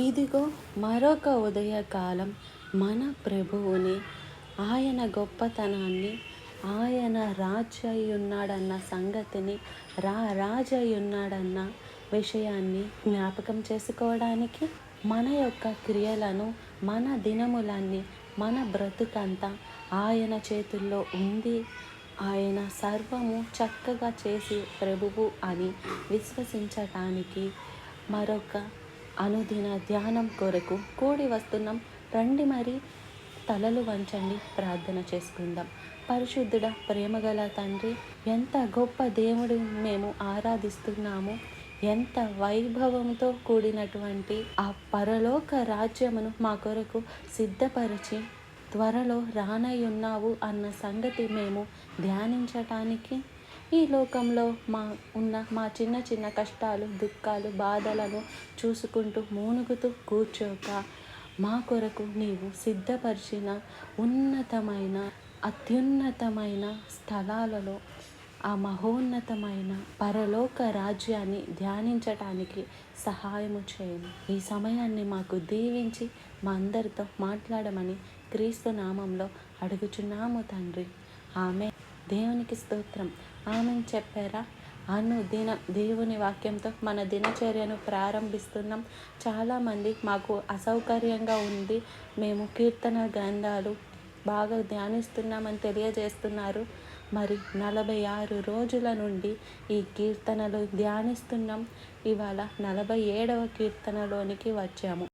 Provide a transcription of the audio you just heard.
ఇదిగో మరొక ఉదయకాలం మన ప్రభువుని ఆయన గొప్పతనాన్ని ఆయన రాజు అయి ఉన్నాడన్న సంగతిని రా రాజు అయి ఉన్నాడన్న విషయాన్ని జ్ఞాపకం చేసుకోవడానికి మన యొక్క క్రియలను మన దినములన్నీ మన బ్రతుకంతా ఆయన చేతుల్లో ఉంది. ఆయన సర్వము చక్కగా చేసి ప్రభువు అని విశ్వసించటానికి మరొక అనుదిన ధ్యానం కొరకు కూడి వస్తున్నాం. రండి మరి తలలు వంచండి ప్రార్థన చేసుకుందాం. పరిశుద్ధుడ ప్రేమగల తండ్రి ఎంత గొప్ప దేవుడు మేము ఆరాధిస్తున్నాము. ఎంత వైభవంతో కూడినటువంటి ఆ పరలోక రాజ్యమును మా కొరకు సిద్ధపరిచి త్వరలో రానయ్యున్నావు అన్న సంగతి మేము ధ్యానించటానికి ఈ లోకంలో మా ఉన్న మా చిన్న చిన్న కష్టాలు దుఃఖాలు బాధలను చూసుకుంటూ మూనుగుతూ కూర్చోక మా కొరకు నీవు సిద్ధపరిచిన ఉన్నతమైన అత్యున్నతమైన స్థలాలలో ఆ మహోన్నతమైన పరలోక రాజ్యాన్ని ధ్యానించటానికి సహాయము చేయము. ఈ సమయాన్ని మాకు దీవించి మా అందరితో మాట్లాడమని క్రీస్తు నామంలో అడుగుచున్నాము తండ్రి. ఆమె దేవునికి స్తోత్రం. ఆమె చెప్పారా? అను దిన దేవుని వాక్యంతో మన దినచర్యను ప్రారంభిస్తున్నాం. చాలామంది మాకు అసౌకర్యంగా ఉంది. మేము కీర్తన గ్రంథాలు బాగా ధ్యానిస్తున్నామని తెలియజేస్తున్నారు. మరి నలభై ఆరు రోజుల నుండి ఈ కీర్తనలు ధ్యానిస్తున్నాం. ఇవాళ నలభై ఏడవ కీర్తనలోనికి వచ్చాము.